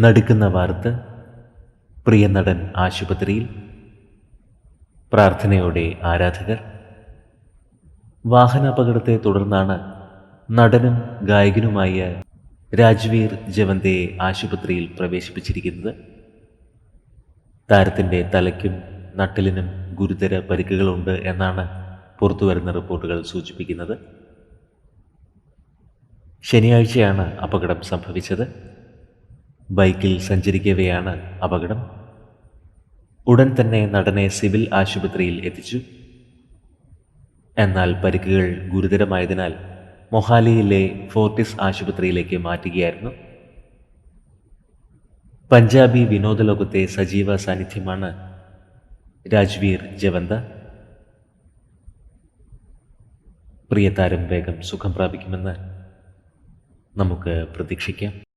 നടുക്കുന്ന വാർത്ത പ്രിയ നടൻ ആശുപത്രിയിൽ. പ്രാർത്ഥനയോടെ ആരാധകർ. വാഹനാപകടത്തെ തുടർന്നാണ് നടനും ഗായകനുമായ രാജ്വീർ ജവന്തയെ ആശുപത്രിയിൽ പ്രവേശിപ്പിച്ചിരിക്കുന്നത്. താരത്തിന്റെ തലയ്ക്കും നട്ടലിനും ഗുരുതര പരിക്കുകളുണ്ട് എന്നാണ് പുറത്തുവരുന്ന റിപ്പോർട്ടുകൾ സൂചിപ്പിക്കുന്നത്. ശനിയാഴ്ചയാണ് അപകടം സംഭവിച്ചത്. ബൈക്കിൽ സഞ്ചരിക്കവെയാണ് അപകടം. ഉടൻ തന്നെ നടനെ സിവിൽ ആശുപത്രിയിൽ എത്തിച്ചു. എന്നാൽ പരിക്കുകൾ ഗുരുതരമായതിനാൽ മൊഹാലിയിലെ ഫോർട്ടിസ് ആശുപത്രിയിലേക്ക് മാറ്റുകയായിരുന്നു. പഞ്ചാബി വിനോദലോകത്തെ സജീവ സാന്നിധ്യമാണ് രാജ്വീർ ജവന്ത. പ്രിയതാരം വേഗം സുഖം പ്രാപിക്കുമെന്ന് നമുക്ക് പ്രതീക്ഷിക്കാം.